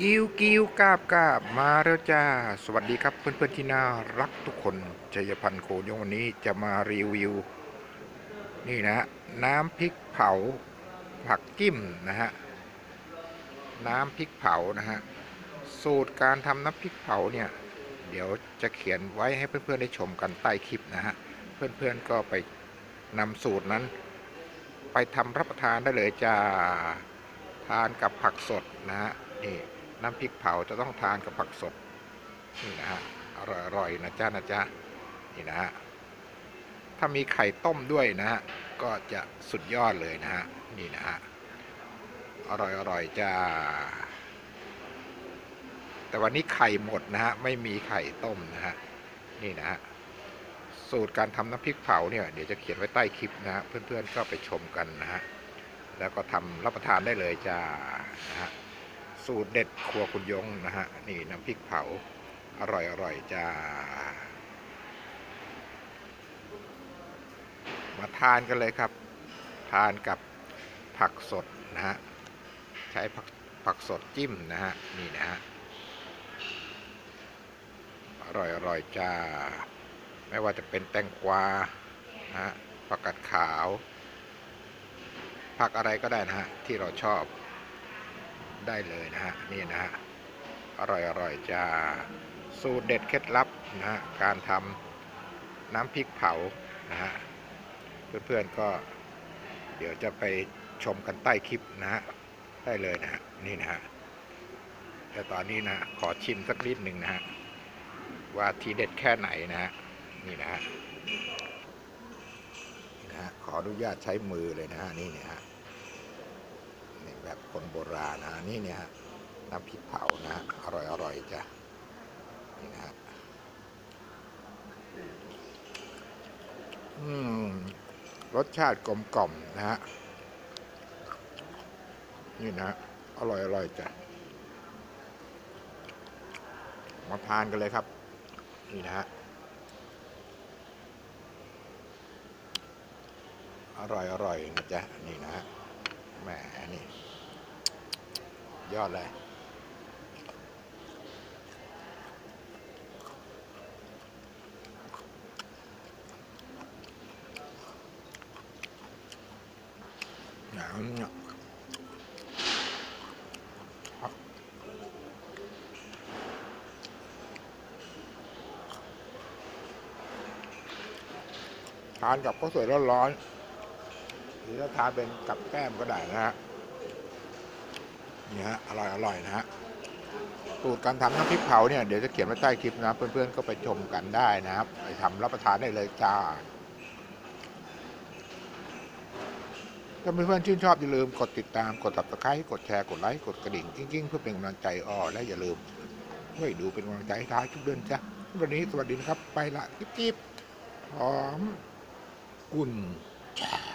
กิ้วกิ้วกาบกาบมาแล้วจ้า สวัสดีครับเพื่อนๆที่น่ารักทุกคนชัยพันธ์โคยงวันนี้จะมารีวิว นี่นะน้ำพริกเผาผักจิ้มนะฮะน้ำพริกเผานะฮะสูตรการทำน้ำพริกเผาเนี่ย เดี๋ยวจะเขียนไว้ให้เพื่อนๆได้ชมกันใต้คลิปนะฮะเพื่อนๆก็ไปนำสูตรนั้น ไปทำรับประทานได้เลยจ้าทานกับผักสดนะฮะนี่ น้ำพริกเผาจะต้องทานกับผักสดนี่นะฮะอร่อยๆนะจ้านะจ๊ะนี่นะฮะถ้ามีไข่ต้มด้วยนะฮะก็จะสุดยอดเลยนะฮะนี่นะฮะอร่อยๆจ้า แต่วันนี้ไข่หมดนะฮะไม่มีไข่ต้มนะฮะนี่นะฮะสูตรการทำน้ำพริกเผาเนี่ยเดี๋ยวจะเขียนไว้ใต้คลิปนะฮะเพื่อนๆก็ไปชมกันนะฮะแล้วก็ทำรับประทานได้เลยจ้านะฮะ สูตรเด็ดครัวคุณยงนะฮะ นี่น้ำพริกเผา อร่อยอร่อยๆจ้า มาทานกันเลยครับ ทานกับผักสดนะฮะ ใช้ผักผักสดจิ้มนะฮะ นี่นะฮะ อร่อยอร่อยจ้า ไม่ว่าจะเป็นแตงกวานะฮะผักกัดขาว ผักอะไรก็ได้นะฮะ ที่เราชอบ ได้เลยนะฮะนี่นะฮะอร่อยอร่อยจ้าสูตรเด็ดเคล็ดลับนะฮะการทำน้ำพริกเผานะฮะเพื่อนๆก็เดี๋ยวจะไปชมกันใต้คลิปนะฮะได้เลยนะฮะนี่นะฮะแต่ตอนนี้นะขอชิมสักนิดหนึ่งนะฮะว่าทีเด็ดแค่ไหนนะฮะนี่นะฮะนะฮะขออนุญาตใช้มือเลยนะฮะนี่เนี่ยฮะ แบบคนโบราณนะนี่เนี่ยน้ำพริกเผานะอร่อยอร่อยจ้ะนี่นะฮะอืมรสชาติกลมกล่อมนะฮะนี่นะฮะอร่อยอร่อยจ้ะมาทานกันเลยครับ นี่นะฮะอร่อยอร่อยนะจ๊ะนี่นะฮะแหมนี่ ยอดเลยหนาวเนี่ยทานกับข้าวสวยร้อนๆหรือจะทานเป็นกับแก้มก็ได้นะฮะ นี่ฮะอร่อยอร่อยนะฮะสูตรการทำน้ำพริกเผาเนี่ยเดี๋ยวจะเขียนไว้ใต้คลิปนะเพื่อนๆก็ไปชมกันได้นะครับไปทำรับประทานได้เลยจ้าถ้าเพื่อนๆชื่นชอบอย่าลืมกดติดตามกด subscribe กดแชร์กดไลค์กดกระดิ่งกิ้งๆเพื่อเป็นกำลังใจอ้อและอย่าลืมช่วยดูเป็นกำลังใจท้ายทุกเดือนจ้ะวันนี้สวัสดีนะครับ ไปละจิ๊บๆหอมกุ่นชร์